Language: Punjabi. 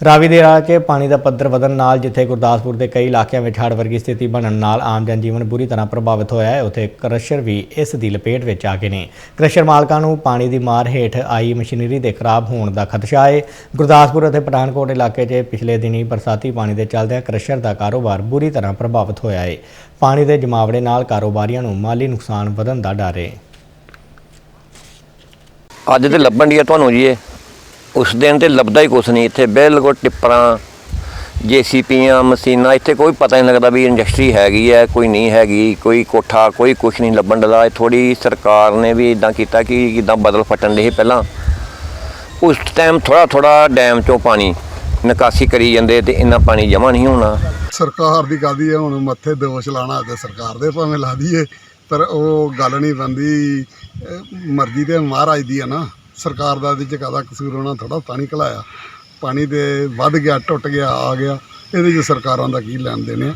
ਰਾਵੀ ਦੇ ਰਾਹ 'ਚ ਪਾਣੀ ਦਾ ਪੱਧਰ ਵਧਣ ਨਾਲ ਜਿੱਥੇ ਗੁਰਦਾਸਪੁਰ ਦੇ ਕਈ ਇਲਾਕਿਆਂ ਵਿੱਚ ਹੜ੍ਹ ਵਰਗੀ ਸਥਿਤੀ ਬਣਨ ਨਾਲ ਆਮ ਜਨ ਜੀਵਨ ਬੁਰੀ ਤਰ੍ਹਾਂ ਪ੍ਰਭਾਵਿਤ ਹੋਇਆ ਹੈ, ਉੱਥੇ ਕ੍ਰਸ਼ਰ ਵੀ ਇਸ ਦੀ ਲਪੇਟ ਵਿੱਚ ਆ ਗਏ ਨੇ। ਕ੍ਰਸ਼ਰ ਮਾਲਕਾਂ ਨੂੰ ਪਾਣੀ ਦੀ ਮਾਰ ਹੇਠ ਆਈ ਮਸ਼ੀਨਰੀ ਦੇ ਖਰਾਬ ਹੋਣ ਦਾ ਖਦਸ਼ਾ ਹੈ। ਗੁਰਦਾਸਪੁਰ ਅਤੇ ਪਠਾਨਕੋਟ ਇਲਾਕੇ 'ਚ ਪਿਛਲੇ ਦਿਨੀ ਬਰਸਾਤੀ ਪਾਣੀ ਦੇ ਚੱਲਦਿਆਂ ਕ੍ਰਸ਼ਰ ਦਾ ਕਾਰੋਬਾਰ ਬੁਰੀ ਤਰ੍ਹਾਂ ਪ੍ਰਭਾਵਿਤ ਹੋਇਆ ਹੈ। ਪਾਣੀ ਦੇ ਜਮਾਵੜੇ ਨਾਲ ਕਾਰੋਬਾਰੀਆਂ ਨੂੰ ਮਾਲੀ ਨੁਕਸਾਨ ਵਧਣ ਦਾ ਡਰ ਹੈ। ਅੱਜ ਤੇ ਲੱਭਣ ਦੀ ਆ ਤੁਹਾਨੂੰ ਜੀ ਇਹ। ਉਸ ਦਿਨ ਤੇ ਲੱਭਦਾ ਹੀ ਕੁਛ ਨਹੀਂ। ਇੱਥੇ ਬਿਲਕੁਲ ਟਿੱਪਰਾਂ, ਜੀਸੀਪੀਆਂ, ਮਸ਼ੀਨਾਂ, ਇੱਥੇ ਕੋਈ ਪਤਾ ਨਹੀਂ ਲੱਗਦਾ ਵੀ ਇੰਡਸਟਰੀ ਹੈਗੀ ਹੈ, ਕੋਈ ਨਹੀਂ ਹੈਗੀ, ਕੋਈ ਕੋਠਾ, ਕੋਈ ਕੁਛ ਨਹੀਂ ਲੱਭਣ ਦਾ ਥੋੜੀ ਸਰਕਾਰ ਨੇ ਵੀ ਇਦਾਂ ਕੀਤਾ ਕਿ ਇਦਾਂ ਬਦਲ ਫਟਣ ਲਈ ਪਹਿਲਾਂ। ਉਸ ਟਾਈਮ ਥੋੜਾ ਥੋੜਾ ਡੈਮ ਚੋਂ ਪਾਣੀ ਨਿਕਾਸੀ ਕਰੀ ਜਾਂਦੇ ਤੇ ਇੰਨਾ ਪਾਣੀ ਜਮਾ ਨਹੀਂ ਹੋਣਾ। ਸਰਕਾਰ ਦੀ ਕਾਦੀ ਹੈ? ਹੁਣ ਮੱਥੇ ਦੋਸ਼ ਲਾਣਾ ਤੇ ਸਰਕਾਰ ਦੇ ਭਾਵੇਂ ਲਾ ਦਈਏ, ਪਰ ਉਹ ਗੱਲ ਨਹੀਂ ਬੰਦੀ ਮਰਜ਼ੀ ਤੇ ਮਹਾਰਾਜ ਦੀ ਆ ਨਾ। ਸਰਕਾਰ ਦਾ ਇਹਦੇ ਚ ਕਾਹਦਾ ਕਸੂਰ ਹੋਣਾ ਥੋੜਾ ਪਾਣੀ ਘਲਾਇਆ। ਪਾਣੀ ਦੇ ਵੱਧ ਗਿਆ, ਟੁੱਟ ਗਿਆ, ਆ ਗਿਆ। ਇਹਦੇ ਚ ਸਰਕਾਰਾਂ ਦਾ ਕੀ ਲੈਣ ਦੇਣ ਆ?